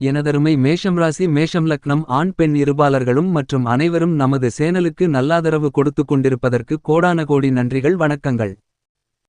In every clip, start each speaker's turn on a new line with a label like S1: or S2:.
S1: எனதருமை மேஷம் ராசி மேஷம் லக்னம் ஆண் பெண் இருபாலர்களும் மற்றும் அனைவரும் நமது சேனலுக்கு நல்லாதரவு கொடுத்து கொண்டிருப்பதற்கு கோடான கோடி நன்றிகள் வணக்கங்கள்.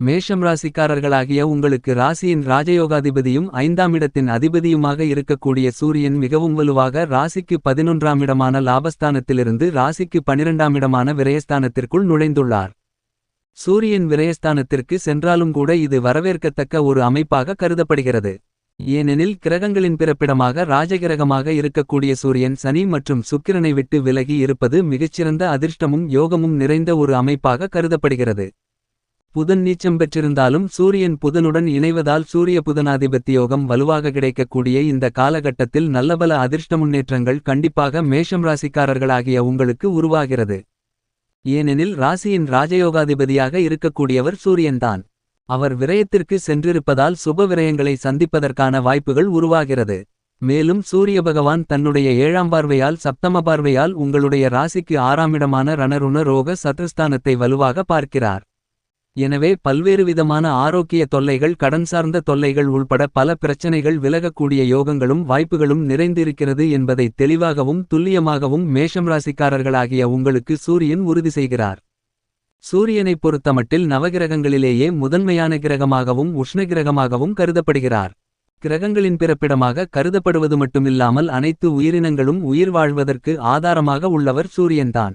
S1: மேஷம் ராசிக்காரர்களாகிய உங்களுக்கு ராசியின் ராஜயோகாதிபதியும் ஐந்தாம் இடத்தின் அதிபதியுமாக இருக்கக்கூடிய சூரியன் மிகவும் வலுவாக ராசிக்கு பதினொன்றாம் இடமான லாபஸ்தானத்திலிருந்து ராசிக்கு பனிரெண்டாம் இடமான விரயஸ்தானத்திற்குள் நுழைந்துள்ளார். சூரியன் விரயஸ்தானத்திற்கு சென்றாலும் கூட இது வரவேற்கத்தக்க ஒரு அமைப்பாக கருதப்படுகிறது. ஏனெனில் கிரகங்களின் பிறப்பிடமாக ராஜகிரகமாக இருக்கக்கூடிய சூரியன் சனி மற்றும் சுக்கிரனை விட்டு விலகி இருப்பது மிகச்சிறந்த அதிர்ஷ்டமும் யோகமும் நிறைந்த ஒரு அமைப்பாக கருதப்படுகிறது. புதன் நீச்சம் பெற்றிருந்தாலும் சூரியன் புதனுடன் இணைவதால் சூரிய புதனாதிபத்தி யோகம் வலுவாக கிடைக்கக்கூடிய இந்த காலகட்டத்தில் நல்லபல அதிர்ஷ்ட முன்னேற்றங்கள் கண்டிப்பாக மேஷம் ராசிக்காரர்களாகிய உங்களுக்கு உருவாகிறது. ஏனெனில் ராசியின் ராஜயோகாதிபதியாக இருக்கக்கூடியவர் சூரியன்தான். அவர் விரயத்திற்கு சென்றிருப்பதால் சுப விரயங்களை சந்திப்பதற்கான வாய்ப்புகள் உருவாகிறது. மேலும் சூரிய பகவான் தன்னுடைய ஏழாம் பார்வையால் சப்தம பார்வையால் உங்களுடைய ராசிக்கு ஆறாமிடமான ரணருண ரோக சத்ருஸ்தானத்தை வலுவாக பார்க்கிறார். எனவே பல்வேறு விதமான ஆரோக்கிய தொல்லைகள் கடன் சார்ந்த தொல்லைகள் உள்பட பல பிரச்சனைகள் விலகக்கூடிய யோகங்களும் வாய்ப்புகளும் நிறைந்திருக்கிறது என்பதை தெளிவாகவும் துல்லியமாகவும் மேஷம் ராசிக்காரர்களாகிய உங்களுக்கு சூரியன் உறுதி செய்கிறார். சூரியனைப் பொறுத்தமட்டில் நவகிரகங்களிலேயே முதன்மையான கிரகமாகவும் உஷ்ண கிரகமாகவும் கருதப்படுகிறார். கிரகங்களின் பிறப்பிடமாக கருதப்படுவது மட்டுமில்லாமல் அனைத்து உயிரினங்களும் உயிர் வாழ்வதற்கு ஆதாரமாக உள்ளவர் சூரியன்தான்.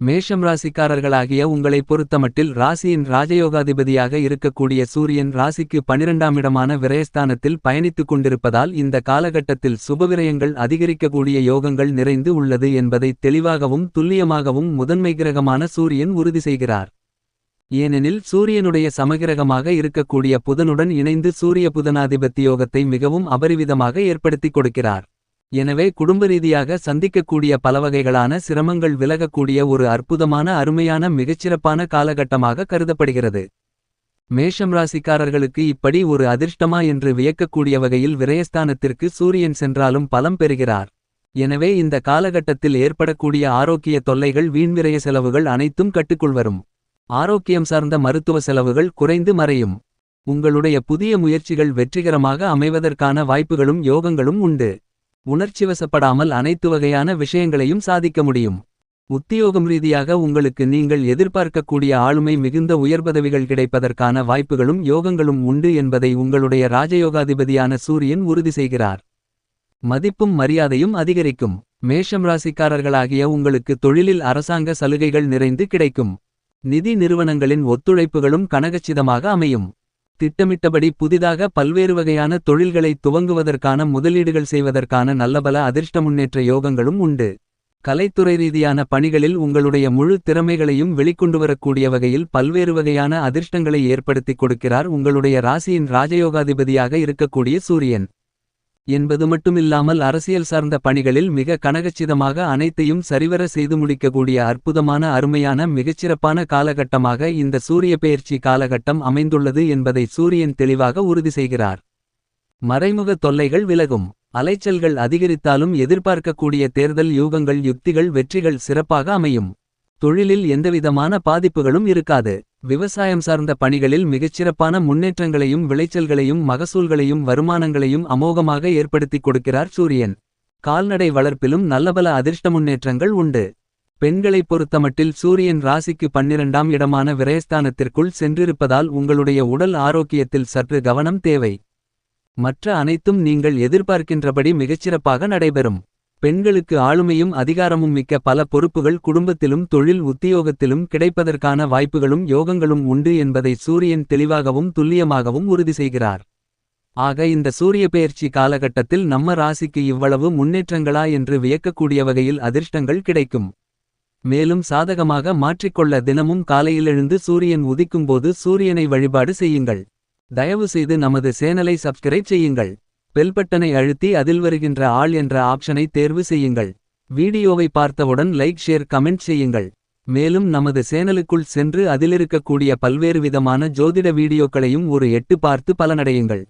S1: மேஷம் ராசிக்காரர்களாகிய உங்களை பொறுத்தமட்டில் ராசியின் ராஜயோகாதிபதியாக இருக்கக்கூடிய சூரியன் ராசிக்கு பனிரெண்டாம் இடமான விரயஸ்தானத்தில் பயணித்துக் கொண்டிருப்பதால் இந்த காலகட்டத்தில் சுபவிரயங்கள் அதிகரிக்கக்கூடிய யோகங்கள் நிறைந்து உள்ளது என்பதை தெளிவாகவும் துல்லியமாகவும் முதன்மை கிரகமான சூரியன் உறுதி செய்கிறார். ஏனெனில் சூரியனுடைய சமகிரகமாக இருக்கக்கூடிய புதனுடன் இணைந்து சூரிய புதனாதிபத்தியோகத்தை மிகவும் அபரிவிதமாக ஏற்படுத்திக் கொடுக்கிறார். எனவே குடும்ப ரீதியாக சந்திக்கக்கூடிய பலவகைகளான சிரமங்கள் விலகக்கூடிய ஒரு அற்புதமான அருமையான மிகச்சிறப்பான காலகட்டமாக கருதப்படுகிறது. மேஷம் ராசிக்காரர்களுக்கு இப்படி ஒரு அதிர்ஷ்டமா என்று வியக்கக்கூடிய வகையில் விரயஸ்தானத்திற்கு சூரியன் சென்றாலும் பலம் பெறுகிறார். எனவே இந்த காலகட்டத்தில் ஏற்படக்கூடிய ஆரோக்கிய தொல்லைகள் வீண்விரய செலவுகள் அனைத்தும் கட்டுக்குள் வரும். ஆரோக்கியம் சார்ந்த மருத்துவ செலவுகள் குறைந்து மறையும். உங்களுடைய புதிய முயற்சிகள் வெற்றிகரமாக அமைவதற்கான வாய்ப்புகளும் யோகங்களும் உண்டு. உணர்ச்சிவசப்படாமல் அனைத்து வகையான விஷயங்களையும் சாதிக்க முடியும். உத்தியோகம் ரீதியாக உங்களுக்கு நீங்கள் எதிர்பார்க்கக்கூடிய ஆளுமை மிகுந்த உயர்பதவிகள் கிடைப்பதற்கான வாய்ப்புகளும் யோகங்களும் உண்டு என்பதை உங்களுடைய ராஜயோகாதிபதியான சூரியன் உறுதி செய்கிறார். மதிப்பும் மரியாதையும் அதிகரிக்கும். மேஷம் ராசிக்காரர்களாகிய உங்களுக்கு தொழிலில் அரசாங்க சலுகைகள் நிறைந்து கிடைக்கும். நிதி நிறுவனங்களின் ஒத்துழைப்புகளும் கனகச்சிதமாக அமையும். திட்டமிட்டபடி புதிதாக பல்வேறு வகையான தொழில்களை துவங்குவதற்கான முதலீடுகள் செய்வதற்கான நல்லபல அதிர்ஷ்ட முன்னேற்ற யோகங்களும் உண்டு. கலைத்துறை ரீதியான பணிகளில் உங்களுடைய முழு திறமைகளையும் வெளிக்கொண்டு வரக்கூடிய வகையில் பல்வேறு வகையான அதிர்ஷ்டங்களை ஏற்படுத்திக் கொடுக்கிறார் உங்களுடைய ராசியின் ராஜயோகாதிபதியாக இருக்கக்கூடிய சூரியன். என்பது மட்டுமில்லாமல் அரசியல் சார்ந்த பணிகளில் மிக கனகச்சிதமாக அனைத்தையும் சரிவர செய்து முடிக்கக்கூடிய அற்புதமான அருமையான மிகச்சிறப்பான காலகட்டமாக இந்த சூரிய பெயர்ச்சி காலகட்டம் அமைந்துள்ளது என்பதை சூரியன் தெளிவாக உறுதி செய்கிறார். மறைமுக தொல்லைகள் விலகும். அலைச்சல்கள் அதிகரித்தாலும் எதிர்பார்க்கக்கூடிய தேர்தல் யூகங்கள் யுக்திகள் வெற்றிகள் சிறப்பாக அமையும். தொழிலில் எந்தவிதமான பாதிப்புகளும் இருக்காது. விவசாயம் சார்ந்த பணிகளில் மிகச்சிறப்பான முன்னேற்றங்களையும் விளைச்சல்களையும் மகசூல்களையும் வருமானங்களையும் அமோகமாக ஏற்படுத்திக் கொடுக்கிறார் சூரியன். கால்நடை வளர்ப்பிலும் நல்லபல அதிர்ஷ்ட முன்னேற்றங்கள் உண்டு. பெண்களைப் பொறுத்தமட்டில் சூரியன் ராசிக்கு பன்னிரண்டாம் இடமான விரயஸ்தானத்திற்குள் சென்றிருப்பதால் உங்களுடைய உடல் ஆரோக்கியத்தில் சற்று கவனம் தேவை. மற்ற அனைத்தும் நீங்கள் எதிர்பார்க்கின்றபடி மிகச்சிறப்பாக நடைபெறும். பெண்களுக்கு ஆளுமையும் அதிகாரமும் மிக்க பல பொறுப்புகள் குடும்பத்திலும் தொழில் உத்தியோகத்திலும் கிடைப்பதற்கான வாய்ப்புகளும் யோகங்களும் உண்டு என்பதை சூரியன் தெளிவாகவும் துல்லியமாகவும் உறுதி செய்கிறார். ஆக இந்த சூரிய பெயர்ச்சி காலகட்டத்தில் நம்ம ராசிக்கு இவ்வளவு முன்னேற்றங்களா என்று வியக்கக்கூடிய வகையில் அதிர்ஷ்டங்கள் கிடைக்கும். மேலும் சாதகமாக மாற்றிக்கொள்ள தினமும் காலையில் எழுந்து சூரியன் உதிக்கும்போது சூரியனை வழிபாடு செய்யுங்கள். தயவு செய்து நமது சேனலை சப்ஸ்கிரைப் செய்யுங்கள். பெல் பட்டனை அழுத்தி அதில் வருகின்ற ஆள் என்ற ஆப்ஷனை தேர்வு செய்யுங்கள். வீடியோவை பார்த்தவுடன் லைக் ஷேர் கமெண்ட் செய்யுங்கள். மேலும் நமது சேனலுக்குள் சென்று அதிலிருக்கக்கூடிய பல்வேறு விதமான ஜோதிட வீடியோக்களையும் ஒரு எட்டு பார்த்து பலனடையுங்கள்.